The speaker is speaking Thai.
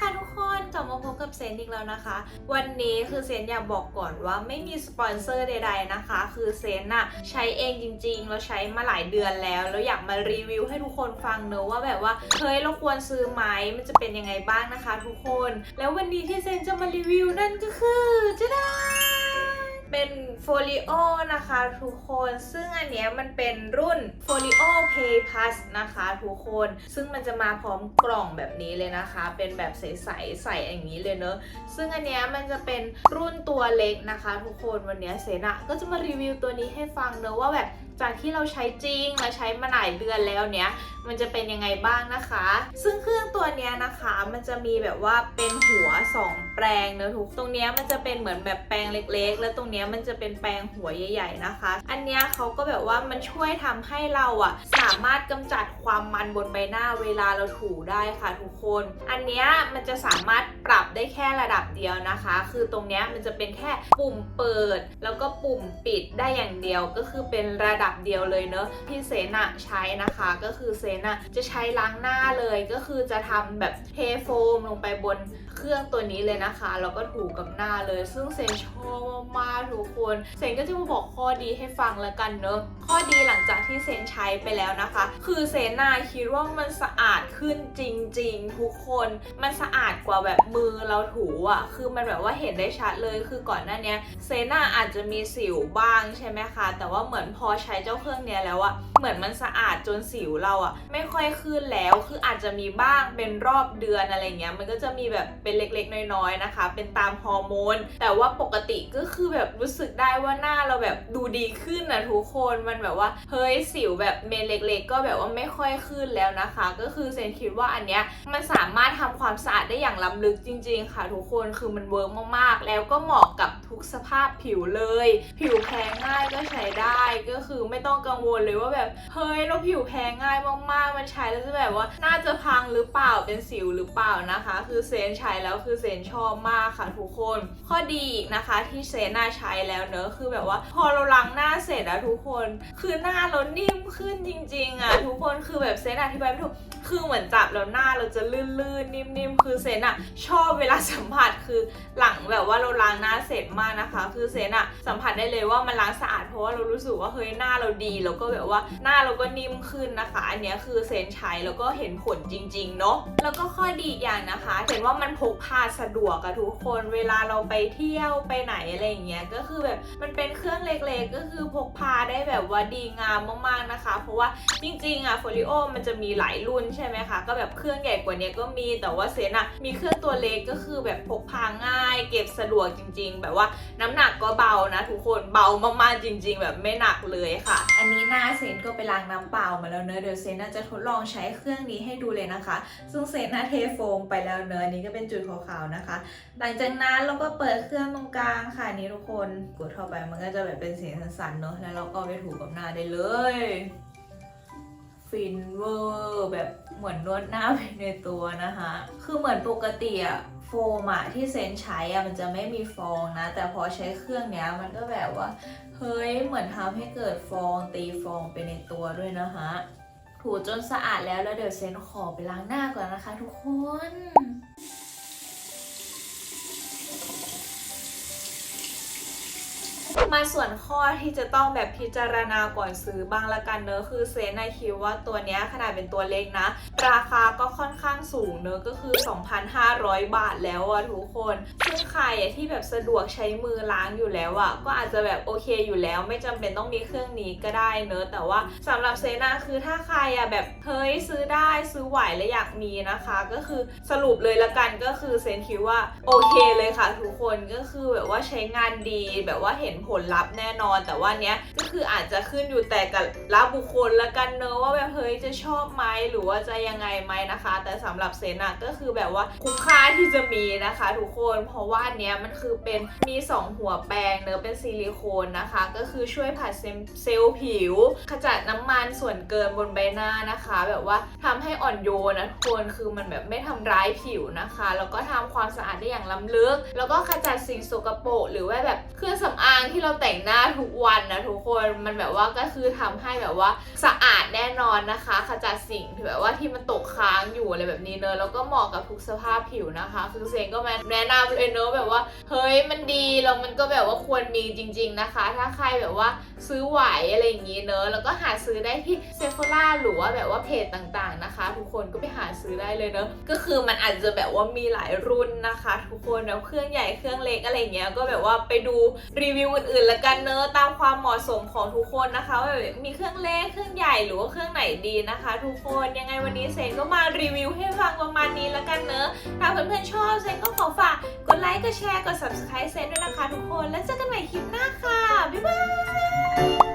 ค่ะทุกคนกลับมาพบกับเซนอีกแล้วนะคะ วันนี้คือเซนอยากบอกก่อนว่าไม่มีสปอนเซอร์ใด ๆนะคะ คือเซนอะใช้เองจริงๆ เราใช้มาหลายเดือนแล้วแล้วอยากมารีวิวให้ทุกคนฟังเนอะว่าแบบว่าเฮ้ยเราควรซื้อไหมมันจะเป็นยังไงบ้างนะคะ ทุกคน แล้ววันนี้ที่เซนจะมารีวิวนั่นก็คือจะได้เป็น โฟลิโอนะคะทุกคนซึ่งอันเนี้ยมันเป็นรุ่น Folio Pay Plus นะคะทุกคนซึ่งมันจะมาพร้อมกล่องแบบนี้เลยนะคะ เป็นแบบใสๆใส่อย่างนี้เลยเนอะซึ่งอันเนี้ยมันจะเป็นรุ่นตัวเล็กนะคะ ทุกคนวันเนี้ยเซนะก็จะมารีวิวตัวนี้ให้ฟังเนอะว่าแบบจากที่เราใช้จริงและใช้มาหลายเดือนแล้วเนี้ยมันจะเป็นยังไงบ้างนะคะ ซึ่งเครื่องตัวเนี้ยนะคะ มันจะมีแบบว่าเป็นหัว 2 แปลงเนอะทุกตรงเนี้ยมันจะเป็นเหมือนแบบแปลงเล็ก ๆ แล้วตรงเนี้ยมันจะเป็นแปลงหัวใหญ่ ๆนะคะ อันเนี้ยเขาก็แบบว่ามันช่วยทำให้เราอะสามารถกำจัดความมันบนใบหน้าเวลาเราถูได้ค่ะทุกคน อันเนี้ยมันจะสามารถปรับได้แค่ระดับเดียวนะคะ คือตรงเนี้ยมันจะเป็นแค่ปุ่มเปิด แล้วก็ปุ่มปิดได้อย่างเดียวก็คือเป็นระดับเดียวเลยเนอะที่เซนะใช้นะคะก็คือเซนะจะใช้ล้างหน้าเลยก็คือจะทำแบบเทโฟมลงไปบนเครื่องตัวนี้เลยนะคะแล้วก็ถูกับหน้าเลย ซึ่งเซนชอบมากๆทุกคนเซนก็จะมาบอกข้อดีให้ฟังแล้วกันเนอะข้อดีหลังจากที่เซนใช้ไปแล้วนะคะ คือเซนน่าคิดว่ามันสะอาดขึ้นจริง ๆ ทุกคนมันสะอาดกว่าแบบมือเราถูอะคือมันแบบว่าเห็นได้ชัดเลยคือก่อนหน้าเนี้ยเซน่าอาจจะมีสิวบ้างใช่ไหมคะแต่ว่าเหมือนพอใช้เจ้าเครื่องเนี้ยแล้วอะเหมือนมันสะอาดจนสิวเราอะไม่ค่อยขึ้นแล้วคืออาจจะมีบ้างเป็นรอบเดือนอะไรเงี้ยมันก็จะมีแบบเป็นเล็กๆ น้อยๆนะคะ เป็นตามฮอร์โมนแต่ว่าปกติก็คือแบบรู้สึกได้ว่าหน้าเราแบบดูดีขึ้นนะทุกคนมันแบบว่าเฮ้ยสิวแบบเมนเล็ก ๆ ก็แบบว่าไม่ค่อยขึ้นแล้วนะคะ ก็คือเซนคิดว่าอันเนี้ยมันสามารถทำความสะอาดได้อย่างล้ำลึกจริง ๆ ค่ะ ทุกคนคือมันเวิร์กมากๆ แล้วก็เหมาะกับทุกสภาพผิวเลย ผิวแพ้ง่ายก็ใช้ได้ก็คือไม่ต้องกังวลเลยว่าแบบเฮ้ยเราผิวแพ้ง่ายมากๆ มันใช้แล้วจะแบบว่าน่าจะพังหรือเปล่าเป็นสิวหรือเปล่านะคะ คือเซนใช้แล้วคือเซนชอบมากค่ะทุกคน ข้อดีอีกนะคะที่เซนน่าใช้แล้วเนอะคือแบบว่า พอเราล้างหน้าเสร็จอะทุกคน คือหน้าเรานิ่มขึ้นจริง ๆอะทุกคนคือแบบเซนอธิบายไม่ถูก คือเหมือนจับแล้วหน้าเราจะลื่นๆ นิ่มๆ คือเซนอะชอบเวลาสัมผัสคือหลังแบบว่าเราล้างหน้าเสร็จมากนะคะ คือเซนอะสัมผัสได้เลยว่ามันล้างสะอาดเพราะว่าเรารู้สึกว่าเฮ้ยหน้าเราดี แล้วก็แบบว่าหน้าเราก็นิ่มขึ้นนะคะ อันนี้คือเซนใช้แล้วก็เห็นผลจริงๆเนาะแล้วก็ข้อดีอย่างนะคะเห็นว่ามันพกพาสะดวกอะทุกคนเวลาเราไปเที่ยวไปไหนอะไรอย่างเงี้ยก็คือแบบมันเป็นเครื่องเล็กๆ ก็คือพกพาได้แบบว่าดีงามมากๆนะคะ เพราะว่าจริงๆอะโฟลิโอมันจะมีหลายรุ่นใช่ไหมคะ ก็แบบเครื่องใหญ่กว่านี้ก็มีแต่ว่าเซนอะมีเครื่องตัวเล็กก็คือแบบพกพาง่าย เก็บสะดวกจริง ๆ แบบว่าน้ำหนักก็เบานะทุกคนเบามากๆจริง ๆ แบบไม่หนักเลยค่ะ อันนี้หน้าเซนก็ไปล้างน้ำเปล่ามาแล้วเนอะเดี๋ยวเซนจะทดลองใช้เครื่องนี้ให้ดูเลยนะคะ ซึ่งเซนเทโฟมไปแล้วเนอะอันนี้ก็เป็นจุดขาวๆนะคะ หลังจากนั้นเราก็เปิดเครื่องตรงกลางค่ะนี่ทุกคนกดเข้าไปมันก็จะแบบเป็นเสียงสั่นๆเนอะแล้วเราก็ไปถูกับหน้าได้เลย ฟินเวอร์แบบเหมือนนวดหน้าไปในตัวนะคะ คือเหมือนปกติอะโฟมอะที่เซนใช้อะมันจะไม่มีฟองนะ แต่พอใช้เครื่องเนี้ยมันก็แบบว่า เฮ้ย เหมือนทำให้เกิดฟองตีฟองไปในตัวด้วยนะคะถูจนสะอาดแล้วแล้วเดี๋ยวเซนขอไปล้างหน้าก่อนนะคะทุกคน มาส่วนข้อที่จะต้องแบบพิจารณาก่อนซื้อบ้างละกันเนอะคือเซนนคิดว่าตัวเนี้ยขนาดเป็นตัวเล็กนะ ราคาก็ค่อนข้างสูงเนอะก็คือ 2,500 บาทแล้วอะทุกคนซึ่งใครที่แบบสะดวกใช้มือล้างอยู่แล้วอะก็อาจจะแบบโอเคอยู่แล้ว ไม่จำเป็นต้องมีเครื่องนี้ก็ได้เนอะแต่ว่าสำหรับเซนาคือถ้าใครอะแบบเฮ้ยซื้อได้ซื้อไหวและอยากมีนะคะ ก็คือสรุปเลยละกันก็คือเซนคิดว่าโอเคเลยค่ะทุกคนก็คือแบบว่าใช้งานดีแบบว่าเห็นผลลัพธ์แน่นอน แต่ว่าเนี้ยก็คืออาจจะขึ้นอยู่แต่กับละบุคคลละกันเนอะว่าแบบเฮ้ยจะชอบไหมหรือว่าจะยังไงไหมนะคะ แต่สำหรับเซนอะก็คือแบบว่าคุ้มค่าที่จะมีนะคะ ทุกคนเพราะว่าเนี้ยมันคือเป็นมี 2 หัวแปรงเนอะเป็นซิลิโคนนะคะ ก็คือช่วยผัดเซลล์ผิว ขจัดน้ำมันส่วนเกินบนใบหน้านะคะ แบบว่าทำให้อ่อนโยนนะทุกคนคือมันแบบไม่ทำร้ายผิวนะคะ แล้วก็ทำความสะอาดได้อย่างล้ำลึก แล้วก็ขจัดสิ่งสกปรกหรือว่าแบบเครื่องสำอางที่เราราแต่งหน้าทุกวันนะทุกคนมันแบบว่าก็คือทำให้แบบว่าสะอาดแน่นอนนะคะขจัดสิ่งที่แบบว่าที่มันตกค้างอยู่อะไรแบบนี้เนอะแล้วก็เหมาะกับทุกสภาพผิวนะคะ คือเซนก็มาแนะนำเลยเนอะแบบว่า เฮ้ยมันดีแล้วมันก็แบบว่าควรมีจริง ๆนะคะ ถ้าใครแบบว่าซื้อไหวอะไรอย่างนี้เนอะแล้วก็หาซื้อได้ที่เซฟ h ล่าหรือว่าแบบว่าเพจต่างๆนะคะ ทุกคนก็ไปหาซื้อได้เลยเนอะก็คือมันอาจจะแบบว่ามีหลายรุ่นนะคะ ทุกคนแล้วเครื่องใหญ่เครื่องเล็กอะไรเงี้ยก็แบบว่าไปดูรีวิวอื่นๆละกันเนอะตามความเหมาะสมของทุกคนนะคะว่าแบบมีเครื่องเล็กเครื่องใหญ่หรือว่าเครื่องไหนดีนะคะ ทุกคนยังไงวันนี้เซนก็มารีวิวให้ฟังประมาณนี้ละกันเนอะถ้าเพื่อนๆชอบเซนก็ขอฝากกดไลค์กดแชร์กด subscribe เซนด้วยนะคะ ทุกคนแล้วเจอกันใหม่คลิปหน้าค่ะบ๊ายบาย